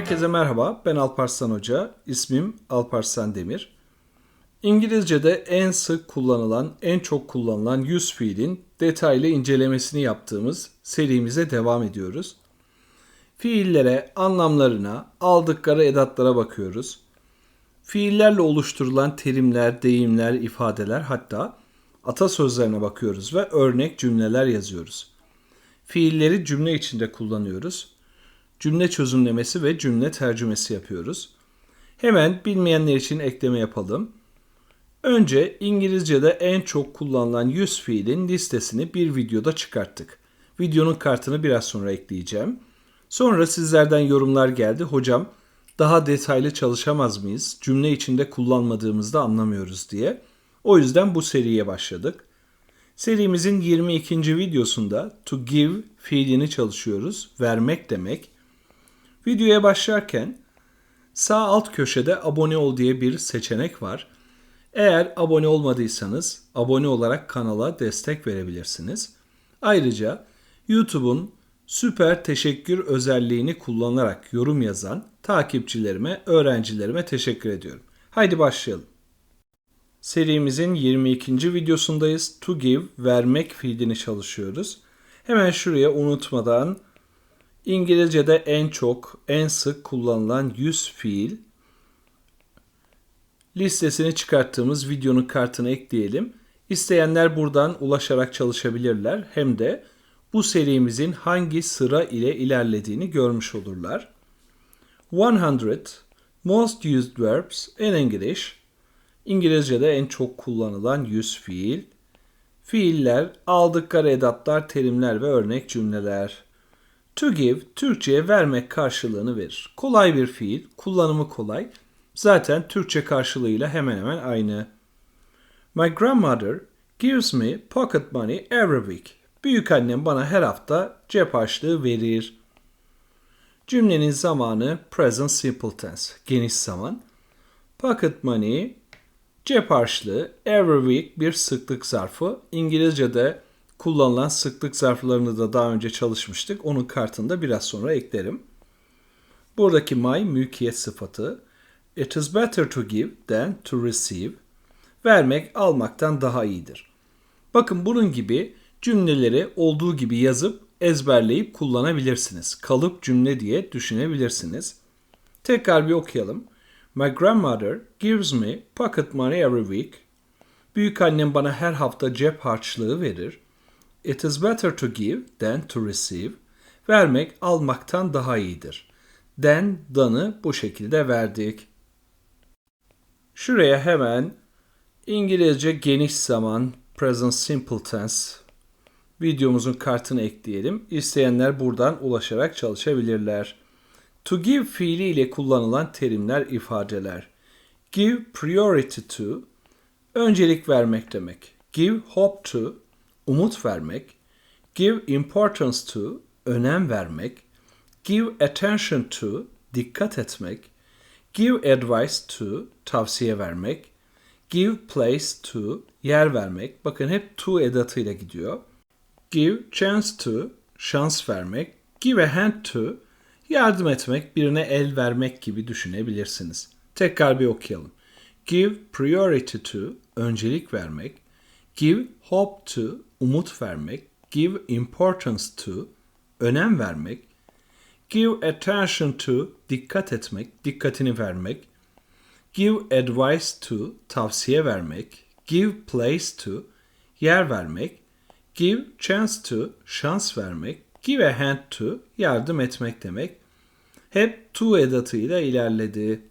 Herkese merhaba, ben Alparslan Hoca, ismim Alparslan Demir. İngilizce'de en sık kullanılan, en çok kullanılan yüz fiilin detaylı incelemesini yaptığımız serimize devam ediyoruz. Fiillere, anlamlarına, aldıkları edatlara bakıyoruz. Fiillerle oluşturulan terimler, deyimler, ifadeler hatta atasözlerine bakıyoruz ve örnek cümleler yazıyoruz. Fiilleri cümle içinde kullanıyoruz. Cümle çözümlemesi ve cümle tercümesi yapıyoruz. Hemen bilmeyenler için ekleme yapalım. Önce İngilizce'de en çok kullanılan 100 fiilin listesini bir videoda çıkarttık. Videonun kartını biraz sonra ekleyeceğim. Sonra sizlerden yorumlar geldi. Hocam daha detaylı çalışamaz mıyız? Cümle içinde kullanmadığımızda anlamıyoruz diye. O yüzden bu seriye başladık. Serimizin 22. videosunda to give fiilini çalışıyoruz. Vermek demek. Videoya başlarken sağ alt köşede abone ol diye bir seçenek var. Eğer abone olmadıysanız abone olarak kanala destek verebilirsiniz. Ayrıca YouTube'un süper teşekkür özelliğini kullanarak yorum yazan takipçilerime, öğrencilerime teşekkür ediyorum. Haydi başlayalım. Serimizin 22. videosundayız. To give, vermek fiilini çalışıyoruz. Hemen şuraya unutmadan İngilizce'de en çok, en sık kullanılan 100 fiil listesini çıkarttığımız videonun kartını ekleyelim. İsteyenler buradan ulaşarak çalışabilirler. Hem de bu serimizin hangi sıra ile ilerlediğini görmüş olurlar. 100 Most used verbs in English İngilizce'de en çok kullanılan 100 fiil. Fiiller, aldıkları edatlar, terimler ve örnek cümleler. To give, Türkçe'ye vermek karşılığını verir. Kolay bir fiil, kullanımı kolay. Zaten Türkçe karşılığıyla hemen hemen aynı. My grandmother gives me pocket money every week. Büyük annem bana her hafta cep harçlığı verir. Cümlenin zamanı present simple tense, geniş zaman. Pocket money, cep harçlığı, every week bir sıklık zarfı. İngilizce'de kullanılan sıklık zarflarını da daha önce çalışmıştık. Onun kartında biraz sonra eklerim. Buradaki my mülkiyet sıfatı. It is better to give than to receive. Vermek almaktan daha iyidir. Bakın bunun gibi cümleleri olduğu gibi yazıp ezberleyip kullanabilirsiniz. Kalıp cümle diye düşünebilirsiniz. Tekrar bir okuyalım. My grandmother gives me pocket money every week. Büyük annem bana her hafta cep harçlığı verir. It is better to give than to receive. Vermek almaktan daha iyidir. Than, danı bu şekilde verdik. Şuraya hemen İngilizce geniş zaman present simple tense videomuzun kartını ekleyelim. İsteyenler buradan ulaşarak çalışabilirler. To give fiili ile kullanılan terimler, ifadeler. Give priority to, öncelik vermek demek. Give hope to, umut vermek. Give importance to, önem vermek. Give attention to, dikkat etmek. Give advice to, tavsiye vermek. Give place to, yer vermek. Bakın hep to edatıyla gidiyor. Give chance to, şans vermek. Give a hand to, yardım etmek, birine el vermek gibi düşünebilirsiniz. Tekrar bir okuyalım. Give priority to, öncelik vermek. Give hope to, umut vermek. Give importance to, önem vermek. Give attention to, dikkat etmek, dikkatini vermek. Give advice to, tavsiye vermek. Give place to, yer vermek. Give chance to, şans vermek. Give a hand to, yardım etmek demek. Hep to edatıyla ilerledi.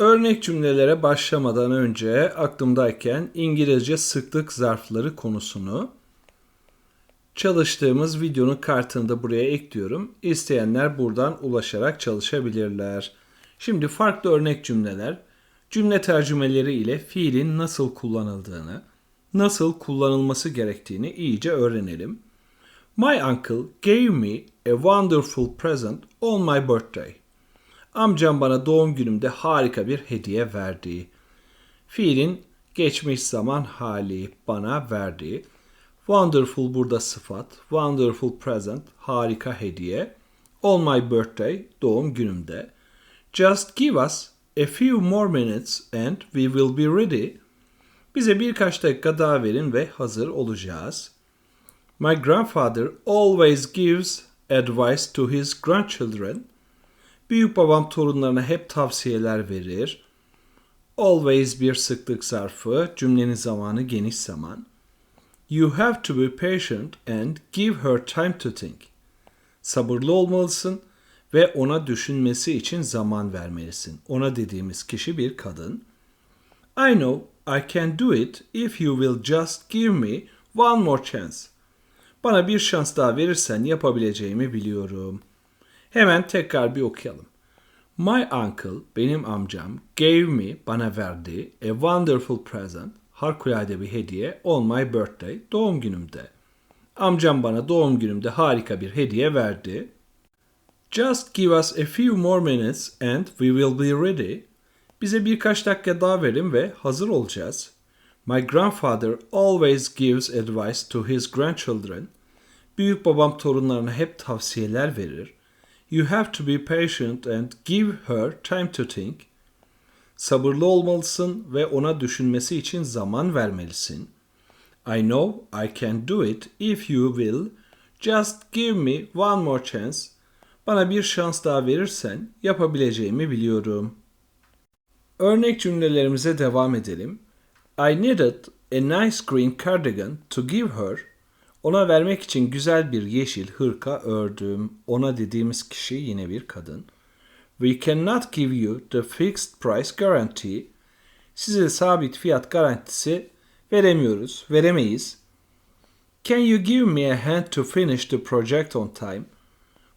Örnek cümlelere başlamadan önce aklımdayken İngilizce sıklık zarfları konusunu çalıştığımız videonun kartını da buraya ekliyorum. İsteyenler buradan ulaşarak çalışabilirler. Şimdi farklı örnek cümleler, cümle tercümeleri ile fiilin nasıl kullanıldığını, nasıl kullanılması gerektiğini iyice öğrenelim. My uncle gave me a wonderful present on my birthday. Amcam bana doğum günümde harika bir hediye verdi. Fiilin geçmiş zaman hali bana verdi. Wonderful burada sıfat. Wonderful present harika hediye. On my birthday, doğum günümde. Just give us a few more minutes and we will be ready. Bize birkaç dakika daha verin ve hazır olacağız. My grandfather always gives advice to his grandchildren. Büyük babam torunlarına hep tavsiyeler verir. Always bir sıklık zarfı, cümlenin zamanı geniş zaman. You have to be patient and give her time to think. Sabırlı olmalısın ve ona düşünmesi için zaman vermelisin. Ona dediğimiz kişi bir kadın. I know I can do it if you will just give me one more chance. Bana bir şans daha verirsen yapabileceğimi biliyorum. Hemen tekrar bir okuyalım. My uncle, benim amcam, gave me, bana verdi, a wonderful present, harikulade bir hediye on my birthday, doğum günümde. Amcam bana doğum günümde harika bir hediye verdi. Just give us a few more minutes and we will be ready. Bize birkaç dakika daha verin ve hazır olacağız. My grandfather always gives advice to his grandchildren. Büyük babam torunlarına hep tavsiyeler verir. You have to be patient and give her time to think. Sabırlı olmalısın ve ona düşünmesi için zaman vermelisin. I know I can do it if you will. Just give me one more chance. Bana bir şans daha verirsen yapabileceğimi biliyorum. Örnek cümlelerimize devam edelim. I needed a nice green cardigan to give her. Ona vermek için güzel bir yeşil hırka ördüm. Ona dediğimiz kişi yine bir kadın. We cannot give you the fixed price guarantee. Size sabit fiyat garantisi veremiyoruz, veremeyiz. Can you give me a hand to finish the project on time?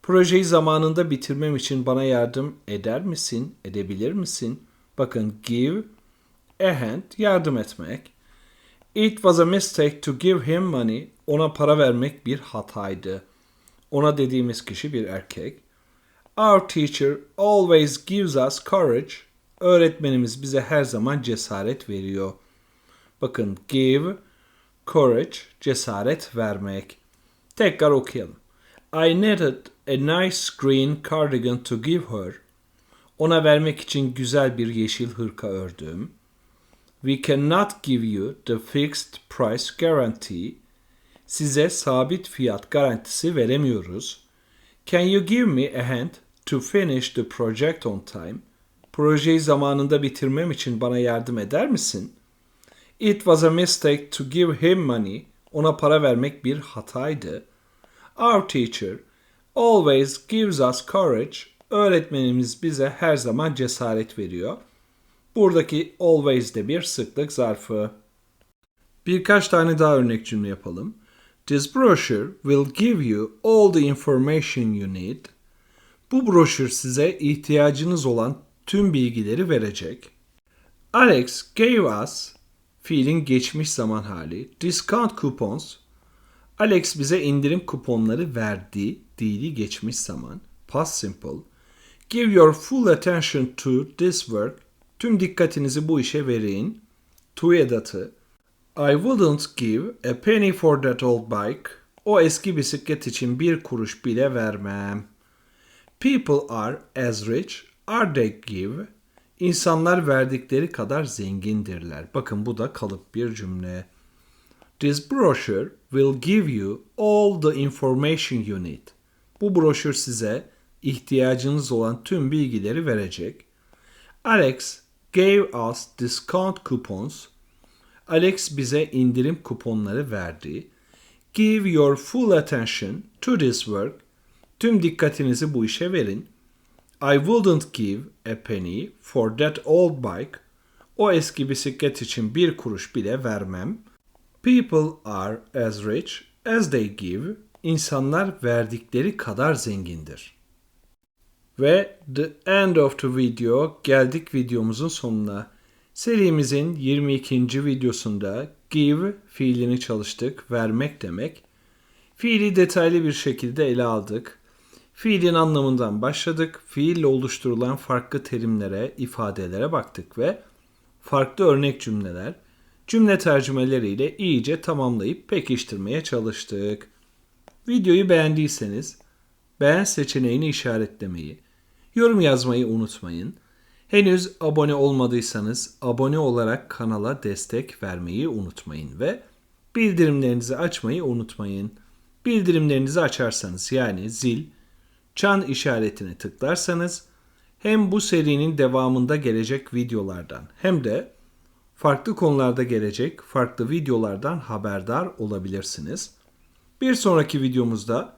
Projeyi zamanında bitirmem için bana yardım eder misin, edebilir misin? Bakın give a hand yardım etmek. It was a mistake to give him money. Ona para vermek bir hataydı. Ona dediğimiz kişi bir erkek. Our teacher always gives us courage. Öğretmenimiz bize her zaman cesaret veriyor. Bakın give, courage, cesaret vermek. Tekrar okuyalım. I needed a nice green cardigan to give her. Ona vermek için güzel bir yeşil hırka ördüm. We cannot give you the fixed price guarantee. Size sabit fiyat garantisi veremiyoruz. Can you give me a hand to finish the project on time? Projeyi zamanında bitirmem için bana yardım eder misin? It was a mistake to give him money. Ona para vermek bir hataydı. Our teacher always gives us courage. Öğretmenimiz bize her zaman cesaret veriyor. Buradaki always de bir sıklık zarfı. Birkaç tane daha örnek cümle yapalım. This brochure will give you all the information you need. Bu broşür size ihtiyacınız olan tüm bilgileri verecek. Alex gave us fiilin geçmiş zaman hali discount coupons. Alex bize indirim kuponları verdi. Dili geçmiş zaman. Past simple. Give your full attention to this work. Tüm dikkatinizi bu işe verin. To edatı. I wouldn't give a penny for that old bike. O eski bisiklet için bir kuruş bile vermem. People are as rich are they give. İnsanlar verdikleri kadar zengindirler. Bakın bu da kalıp bir cümle. This brochure will give you all the information you need. Bu broşür size ihtiyacınız olan tüm bilgileri verecek. Alex gave us discount coupons. Alex bize indirim kuponları verdi. Give your full attention to this work. Tüm dikkatinizi bu işe verin. I wouldn't give a penny for that old bike. O eski bisiklet için bir kuruş bile vermem. People are as rich as they give. İnsanlar verdikleri kadar zengindir. Ve the end of the video geldik videomuzun sonuna. Serimizin 22. videosunda give fiilini çalıştık. Vermek demek. Fiili detaylı bir şekilde ele aldık. Fiilin anlamından başladık. Fiille oluşturulan farklı terimlere, ifadelere baktık ve farklı örnek cümleler, cümle tercümeleriyle iyice tamamlayıp pekiştirmeye çalıştık. Videoyu beğendiyseniz beğen seçeneğini işaretlemeyi, yorum yazmayı unutmayın. Henüz abone olmadıysanız abone olarak kanala destek vermeyi unutmayın ve bildirimlerinizi açmayı unutmayın. Bildirimlerinizi açarsanız yani zil, çan işaretine tıklarsanız hem bu serinin devamında gelecek videolardan hem de farklı konularda gelecek farklı videolardan haberdar olabilirsiniz. Bir sonraki videomuzda